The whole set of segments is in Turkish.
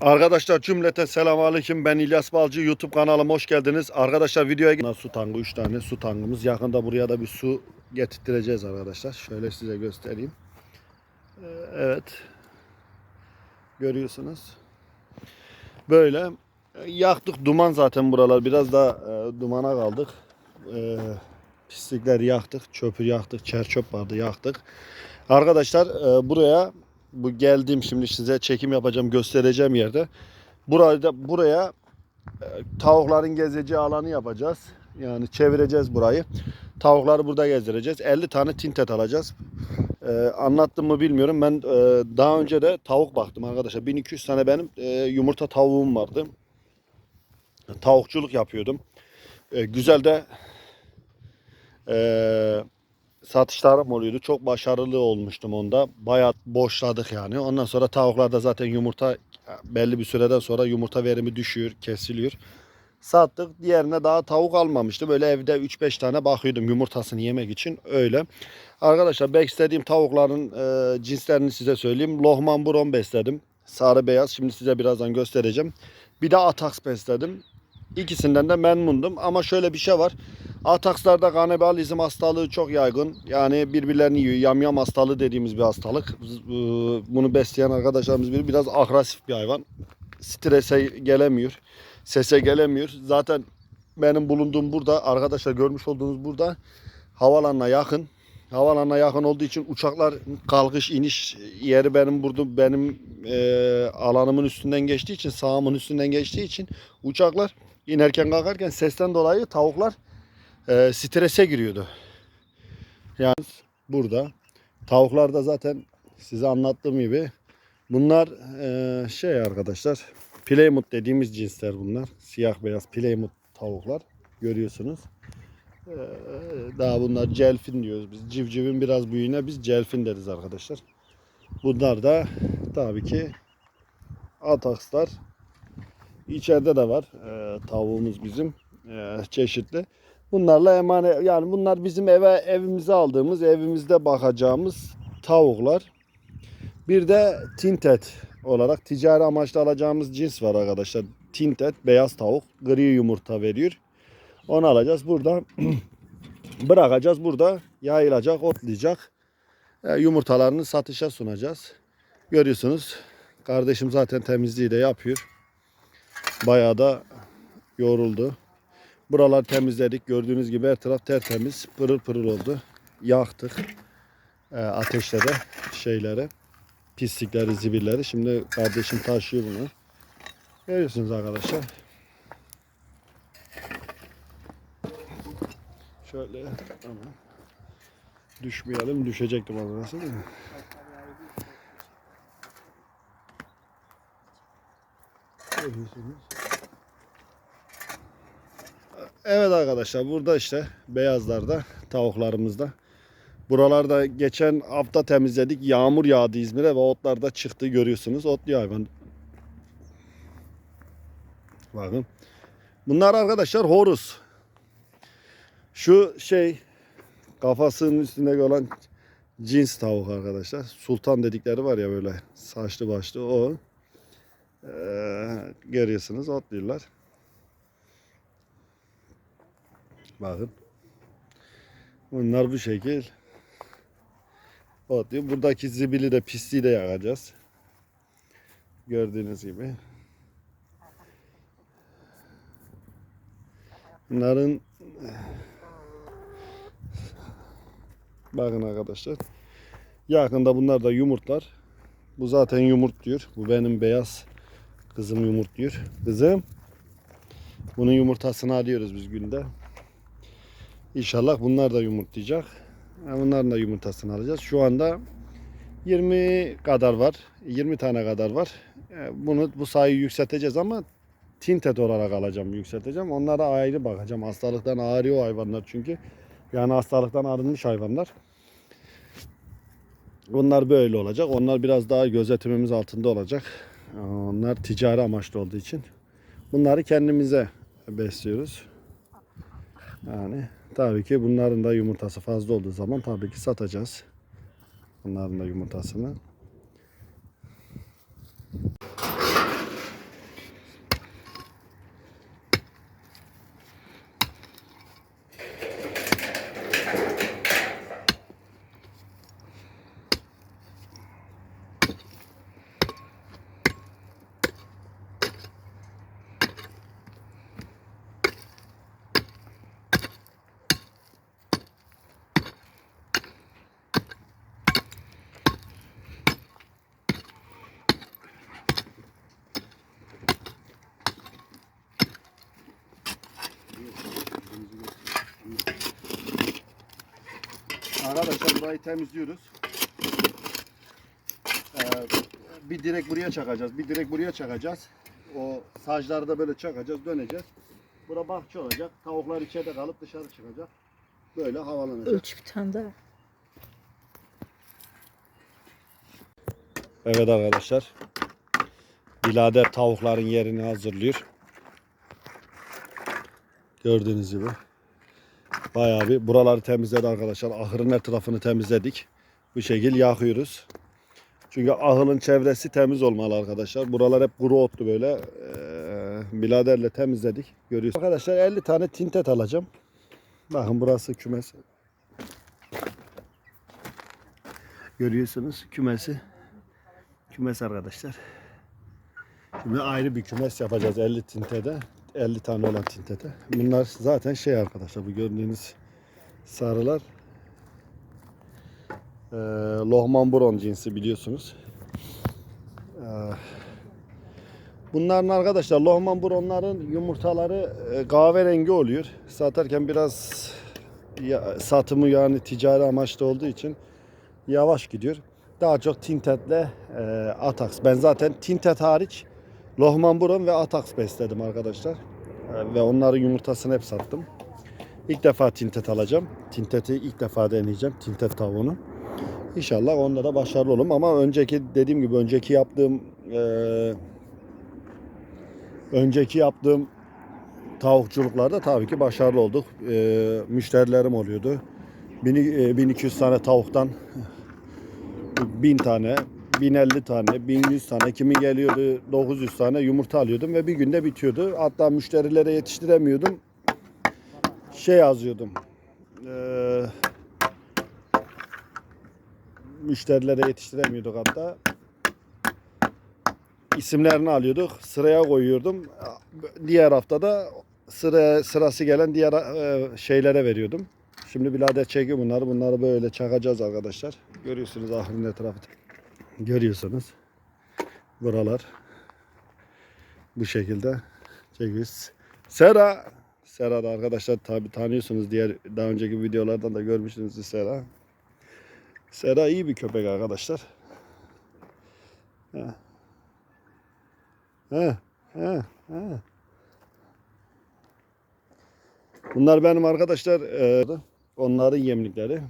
Arkadaşlar cümleten selamun aleyküm. Ben İlyas Balcı. YouTube kanalıma hoş geldiniz. Arkadaşlar videoya su tankı 3 tane su tankımız. Yakında buraya da bir su getirttireceğiz arkadaşlar. Şöyle size göstereyim. Ee, Evet. Görüyorsunuz. Böyle yaktık duman zaten buralar. Biraz da e, dumana kaldık. E, pislikleri yaktık. Çöpü yaktık. Çer çöp vardı yaktık. Arkadaşlar e, buraya bu geldiğim şimdi size çekim yapacağım göstereceğim yerde. Burada buraya e, tavukların gezeceği alanı yapacağız. Yani çevireceğiz burayı. Tavukları burada gezdireceğiz. 50 tane tintet alacağız. E, anlattım mı bilmiyorum. Ben e, daha önce de tavuk baktım arkadaşlar. 1200 tane benim e, yumurta tavuğum vardı. Tavukçuluk yapıyordum. E, güzel de e, satışlarım oluyordu. Çok başarılı olmuştum onda. Bayağı boşladık yani. Ondan sonra tavuklarda zaten yumurta belli bir süreden sonra yumurta verimi düşüyor, kesiliyor. Sattık. Diğerine daha tavuk almamıştım. Böyle evde 3-5 tane bakıyordum yumurtasını yemek için. Öyle. Arkadaşlar beslediğim tavukların e, cinslerini size söyleyeyim. Lohman Bron besledim. Sarı beyaz. Şimdi size birazdan göstereceğim. Bir de Atax besledim. İkisinden de memnundum. Ama şöyle bir şey var. Atakslarda kanibalizm hastalığı çok yaygın. Yani birbirlerini yiyor. Yamyam hastalığı dediğimiz bir hastalık. E, Bunu besleyen arkadaşlarımız biri biraz agresif bir hayvan. Strese gelemiyor. Sese gelemiyor. Zaten benim bulunduğum burada arkadaşlar görmüş olduğunuz burada havalanına yakın. Havalanına yakın olduğu için uçaklar kalkış iniş yeri benim burada benim e, alanımın üstünden geçtiği için sahamın üstünden geçtiği için uçaklar inerken kalkarken sesten dolayı tavuklar e, strese giriyordu. Yani burada tavuklar da zaten size anlattığım gibi bunlar e, şey arkadaşlar Plymouth dediğimiz cinsler bunlar. Siyah beyaz Plymouth tavuklar görüyorsunuz. E, daha bunlar celfin diyoruz biz. Civcivin biraz büyüğüne biz celfin deriz arkadaşlar. Bunlar da tabii ki atakslar. İçeride de var e, tavuğumuz bizim e, çeşitli. Bunlarla emanet yani bunlar bizim eve evimize aldığımız, evimizde bakacağımız tavuklar. Bir de tintet olarak ticari amaçlı alacağımız cins var arkadaşlar. Tintet beyaz tavuk gri yumurta veriyor. Onu alacağız burada bırakacağız burada yayılacak, otlayacak. E, yumurtalarını satışa sunacağız. Görüyorsunuz. Kardeşim zaten temizliği de yapıyor. Bayağı da yoruldu. Buralar temizledik. Gördüğünüz gibi her taraf tertemiz. Pırıl pırıl oldu. Yaktık. E, ateşle de şeyleri. Pislikleri, zibilleri. Şimdi kardeşim taşıyor bunu. Görüyorsunuz arkadaşlar. Şöyle tamam. Düşmeyelim. Düşecektim az önce değil mi? Görüyorsunuz. Evet arkadaşlar burada işte beyazlarda tavuklarımızda. Buralarda geçen hafta temizledik. Yağmur yağdı İzmir'e ve otlar da çıktı görüyorsunuz. Otluyor hayvan. Bakın. Bunlar arkadaşlar horus. Şu şey kafasının üstünde olan cins tavuk arkadaşlar. Sultan dedikleri var ya böyle saçlı başlı o. Ee, görüyorsunuz otluyorlar. Bakın. Bunlar bu şekil. Otluyor. Buradaki zibili de pisliği de yakacağız. Gördüğünüz gibi. Bunların Bakın arkadaşlar. Yakında bunlar da yumurtlar. Bu zaten yumurt. Bu benim beyaz kızım yumurt. Kızım. Bunun yumurtasını alıyoruz biz günde. İnşallah bunlar da yumurtlayacak. Bunların da yumurtasını alacağız. Şu anda 20 kadar var. 20 tane kadar var. Yani Bunu bu sayıyı yükselteceğiz ama tintet olarak alacağım, yükselteceğim. Onlara ayrı bakacağım. Hastalıktan ağrıyor hayvanlar çünkü. Yani hastalıktan arınmış hayvanlar. Bunlar böyle olacak. Onlar biraz daha gözetimimiz altında olacak. Onlar ticari amaçlı olduğu için. Bunları kendimize besliyoruz. Yani tabii ki bunların da yumurtası fazla olduğu zaman tabii ki satacağız. Bunların da yumurtasını. Arkadaşlar burayı temizliyoruz. Ee, bir direk buraya çakacağız. Bir direk buraya çakacağız. O sacları da böyle çakacağız, döneceğiz. Bura bahçe olacak. Tavuklar içeride kalıp dışarı çıkacak. Böyle havalanacak. Ölç bir tane daha. Evet arkadaşlar. Bilader tavukların yerini hazırlıyor. Gördüğünüz gibi. Bayağı bir buraları temizledi arkadaşlar. Ahırın her tarafını temizledik. Bu şekil yakıyoruz. Çünkü ahırın çevresi temiz olmalı arkadaşlar. Buralar hep kuru ottu böyle. Ee, biladerle temizledik. Görüyorsunuz. Arkadaşlar 50 tane tintet alacağım. Bakın burası kümes. Görüyorsunuz kümesi. Kümes arkadaşlar. Şimdi ayrı bir kümes yapacağız 50 tintede. 50 tane olan tintede. Bunlar zaten şey arkadaşlar bu gördüğünüz sarılar e, Lohman Bron cinsi biliyorsunuz. E, bunların arkadaşlar Lohman Bronların yumurtaları e, kahverengi oluyor. Satarken biraz ya, satımı yani ticari amaçlı olduğu için yavaş gidiyor. Daha çok Tintet'le e, Atax. Ben zaten Tintet hariç Lohman Bron ve Atax besledim arkadaşlar. E, ve onların yumurtasını hep sattım. İlk defa Tintet alacağım. Tintet'i ilk defa deneyeceğim. Tintet tavuğunu. İnşallah onda da başarılı olurum ama önceki dediğim gibi önceki yaptığım e, önceki yaptığım tavukçuluklarda tabii ki başarılı olduk. E, müşterilerim oluyordu. 1000 e, 1200 tane tavuktan 1000 tane, 1050 tane, 1100 tane, kimi geliyordu 900 tane yumurta alıyordum ve bir günde bitiyordu. Hatta müşterilere yetiştiremiyordum. Şey yazıyordum. Eee müşterilere yetiştiremiyorduk hatta. İsimlerini alıyorduk, sıraya koyuyordum. Diğer haftada sıra sırası gelen diğer e, şeylere veriyordum. Şimdi birader çekiyor bunları. Bunları böyle çakacağız arkadaşlar. Görüyorsunuz ahırın etrafı. Görüyorsunuz. Buralar. Bu şekilde çekiyoruz. Sera. Sera da arkadaşlar tabi tanıyorsunuz. Diğer daha önceki videolardan da görmüşsünüz Sera. Sera iyi bir köpek arkadaşlar. He. He. He. He. Bunlar benim arkadaşlar e, onların yemlikleri.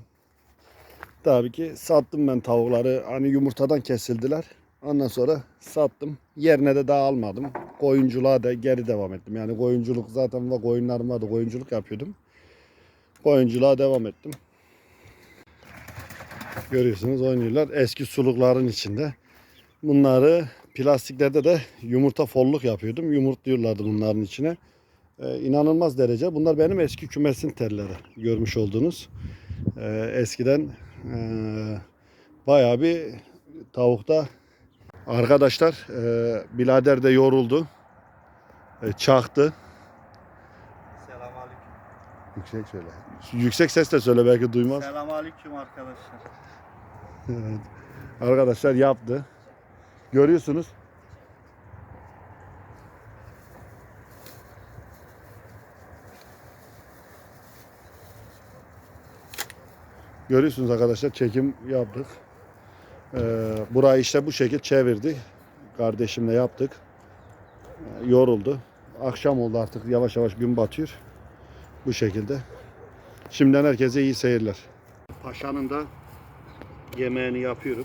Tabii ki sattım ben tavukları. Hani yumurtadan kesildiler. Ondan sonra sattım. Yerine de daha almadım. Koyunculuğa da geri devam ettim. Yani koyunculuk zaten var koyunlarım vardı. Koyunculuk yapıyordum. Koyunculuğa devam ettim. Görüyorsunuz oynuyorlar. Eski sulukların içinde. Bunları plastiklerde de yumurta folluk yapıyordum. Yumurtluyorlardı bunların içine. Ee, inanılmaz derece. Bunlar benim eski kümesin telleri. Görmüş olduğunuz. Ee, eskiden e, bayağı bir tavukta arkadaşlar e, birader de yoruldu. E, çaktı. Selamünaleyküm. Yüksek söyle. Yüksek sesle söyle belki duymaz. Selamünaleyküm arkadaşlar. Evet. Arkadaşlar yaptı. Görüyorsunuz. Görüyorsunuz arkadaşlar çekim yaptık. Ee, burayı işte bu şekil çevirdik. Kardeşimle yaptık. Ee, yoruldu. Akşam oldu artık yavaş yavaş gün batıyor. Bu şekilde. Şimdiden herkese iyi seyirler. Paşa'nın da yemeğini yapıyorum.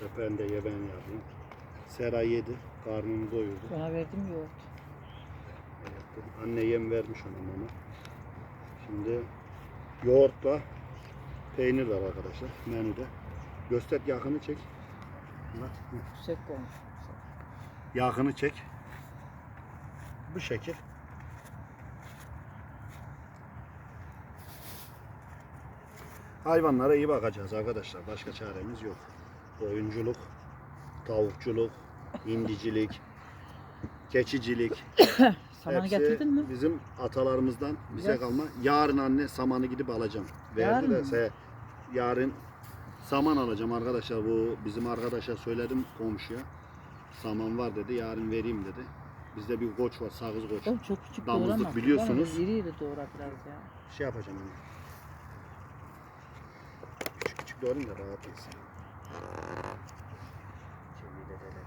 Köpeğin de yemeğini yapayım. Sera yedi. Karnını doyurdu. Bana verdim yoğurt. Anne yem vermiş ona mama. Şimdi yoğurtla peynir var arkadaşlar menüde. Göster yakını çek. Yüksek koymuş. Yakını çek. Bu şekil. Hayvanlara iyi bakacağız arkadaşlar. Başka çaremiz yok. Oyunculuk, tavukçuluk, indicilik, keçicilik. Samanı hepsi getirdin mi? Bizim atalarımızdan bize Biraz- kalma. Yarın anne samanı gidip alacağım. Verdi Yarın de mı? se- yarın saman alacağım arkadaşlar. Bu bizim arkadaşa söyledim komşuya. Saman var dedi. Yarın vereyim dedi. Bizde bir koç var, sağız koç. O çok küçük Damızlık doğrama. biliyorsunuz. Bana İri iri doğra biraz ya. Şey yapacağım onu. Küçük küçük doğrayayım da rahat yesin. Şöyle edelim.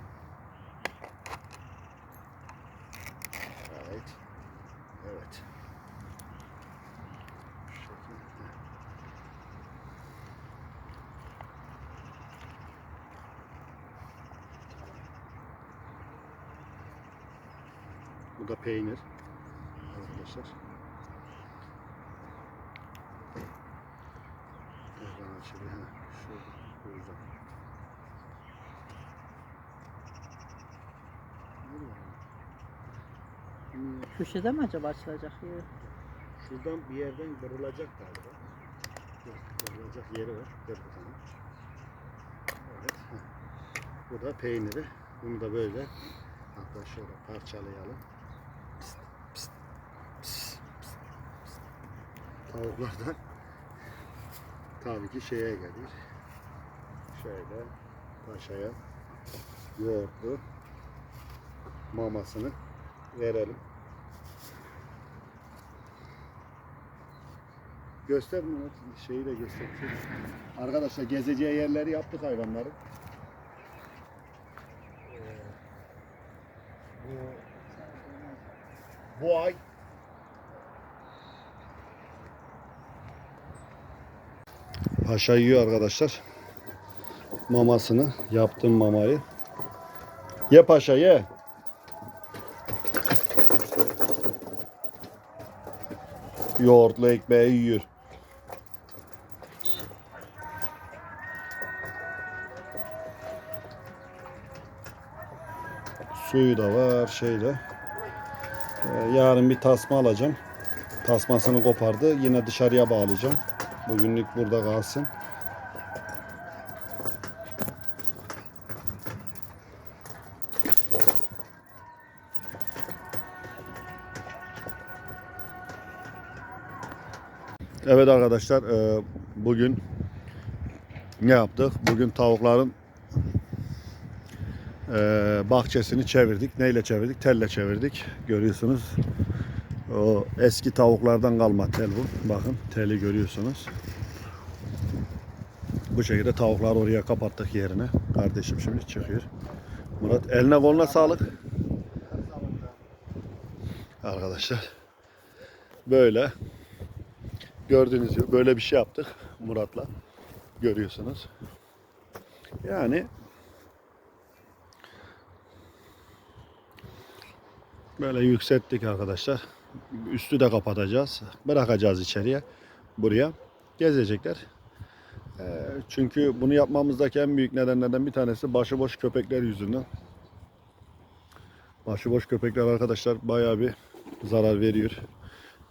Evet. Evet. Şu şekilde. Bu da peynir. Arkadaşlar. Buradan açılıyor. Şurada. Hmm, Köşede mi acaba açılacak yeri? Şuradan bir yerden kırılacak galiba. Kırılacak yeri var. Dur bakalım. Evet. Bu da peyniri. Bunu da böyle hatta şöyle parçalayalım. Tavuklardan tabii ki şeye gelir. Şöyle paşaya yoğurtlu mamasını verelim. Göster bunu. Şeyi de göster. Arkadaşlar gezeceği yerleri yaptık hayvanların. Ee, bu, bu ay Paşa yiyor arkadaşlar. Mamasını, yaptım mamayı. Ye paşa ye. Yoğurtlu ekmeği yiyor. Suyu da var şeyde. Ee, yarın bir tasma alacağım. Tasmasını kopardı. Yine dışarıya bağlayacağım. Bugünlük burada kalsın. Evet arkadaşlar e, bugün ne yaptık? Bugün tavukların e, bahçesini çevirdik. Neyle çevirdik? Telle çevirdik. Görüyorsunuz. O eski tavuklardan kalma tel bu. Bakın teli görüyorsunuz. Bu şekilde tavukları oraya kapattık yerine. Kardeşim şimdi çıkıyor. Murat eline koluna sağlık. Arkadaşlar böyle gördüğünüz gibi böyle bir şey yaptık Murat'la. Görüyorsunuz. Yani böyle yükselttik arkadaşlar. Üstü de kapatacağız. Bırakacağız içeriye. Buraya. Gezecekler. Ee, çünkü bunu yapmamızdaki en büyük nedenlerden bir tanesi başıboş köpekler yüzünden. Başıboş köpekler arkadaşlar bayağı bir zarar veriyor.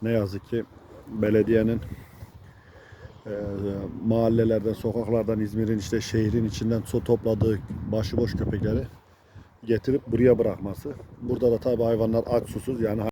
Ne yazık ki belediyenin e, mahallelerden, sokaklardan, İzmir'in işte şehrin içinden su topladığı başıboş köpekleri getirip buraya bırakması. Burada da tabii hayvanlar aç susuz yani